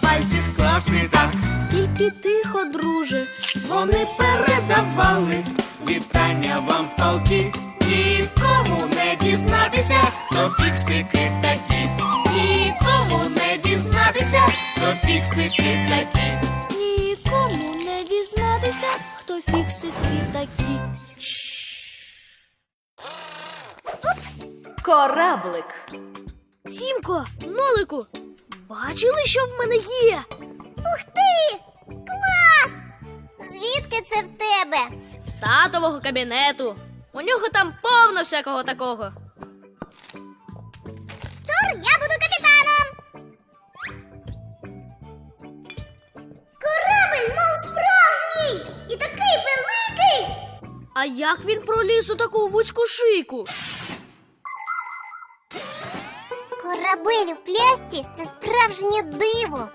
пальці скласти так. Тільки тихо, друже. Вони передавали вітання вам толки. Нікому не дізнатися, хто фіксики такі. Нікому не дізнатися, хто фіксики такі. Нікому не дізнатися, хто фіксики такі. Кораблик. Сімко, нолику, бачили, що в мене є? Ух ти! Клас! Звідки це в тебе? З татового кабінету. У нього там повно всякого такого. Тур, я буду капітаном. Корабель, мов справжній! І такий великий! А як він проліз у таку вузьку шийку? Корабель у плясті це справжнє диво.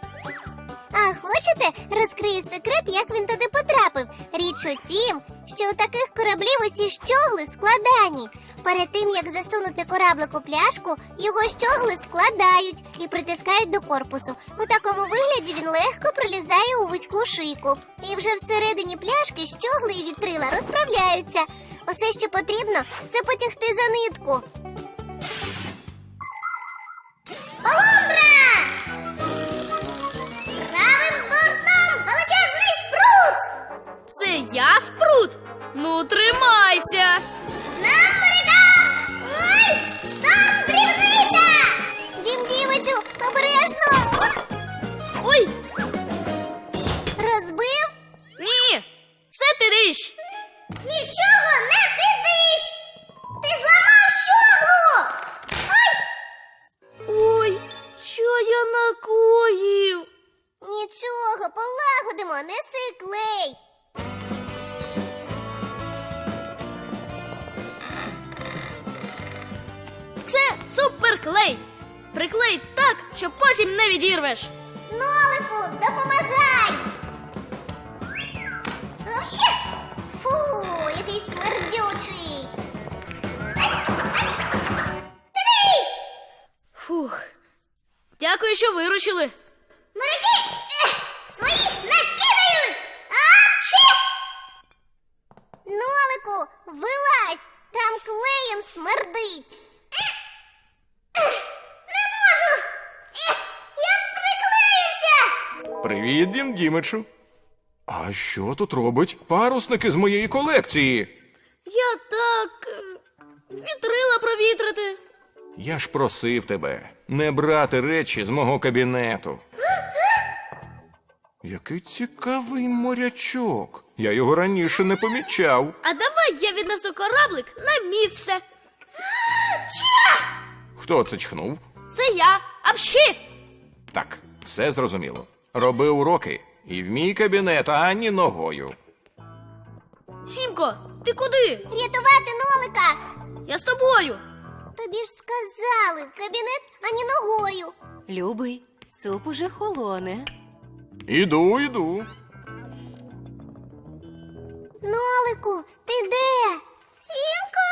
А хочете, розкрию секрет, як він туди потрапив? Річ у тім, що у таких кораблів усі щогли складані. Перед тим як засунути кораблик у пляшку, його щогли складають і притискають до корпусу. У такому вигляді він легко пролізає у вузьку шийку. І вже всередині пляшки щогли і вітрила розправляються. Усе, що потрібно, це потягти за нитку. Ну, тримайся! Нам передав! Ой! Шторм дрібниця! Дім Дімичу, обережно! Ой, Розбив? ні! Все ти диш! Нічого не тидиш! Ти зламав щоглу! Ой! Ой, що я накоїв? Нічого, полагодимо, неси клей! Суперклей! Приклей так, що потім не відірвеш. Нолику, допомагай! Вообще! Фу, який смердючий! Триш! Фух. Дякую, що виручили. Привіт, Дім Дімичу. А що тут робить парусники з моєї колекції? Я так. е, Вітрила провітрити. Я ж просив тебе не брати речі з мого кабінету. Який цікавий морячок. Я його раніше не помічав. А давай я віднесу кораблик на місце. Хто це чхнув? Це я, апшхі! Так, все зрозуміло. Роби уроки і в мій кабінет ані ногою. Сімко, ти куди? Рятувати нолика! Я з тобою. Тобі ж сказали в кабінет ані ногою. Любий, суп уже холоне. Іду, іду. Нолику, ти де? Сімко,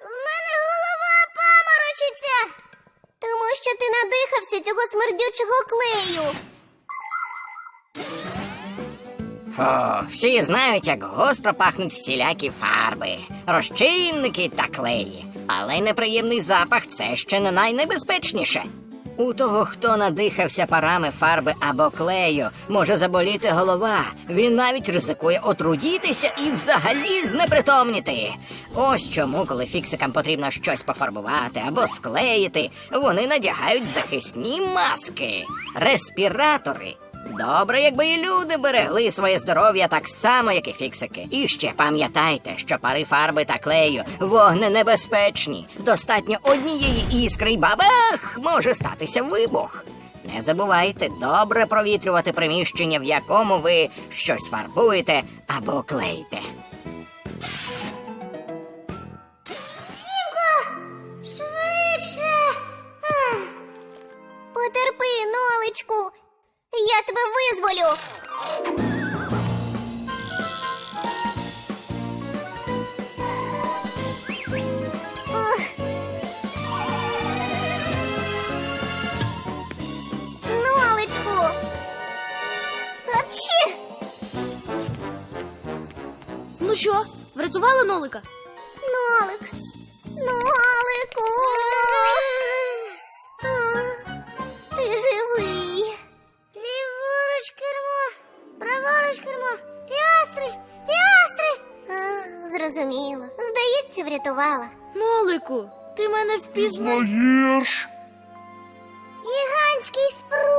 в мене голова паморочиться. Тому що ти надихався цього смердючого клею. О, всі знають, як гостро пахнуть всілякі фарби, розчинники та клеї. Але неприємний запах це ще не найнебезпечніше. У того, хто надихався парами фарби або клею, може заболіти голова. Він навіть ризикує отрудітися і взагалі знепритомніти. Ось чому, коли фіксикам потрібно щось пофарбувати або склеїти, вони надягають захисні маски, респіратори. Добре, якби і люди берегли своє здоров'я так само, як і фіксики. І ще пам'ятайте, що пари фарби та клею вогненебезпечні. Достатньо однієї іскри й бабах може статися вибух. Не забувайте добре провітрювати приміщення, в якому ви щось фарбуєте або клеїте. Що, врятували нолика? Нолик. Нолику. А, ти живий. Ліворуч кермо, праворуч кермо, піастри, піастри. А, зрозуміло. Здається, врятувала. Нолику, ти мене впізнав. Знаєш? Гігантський спрут.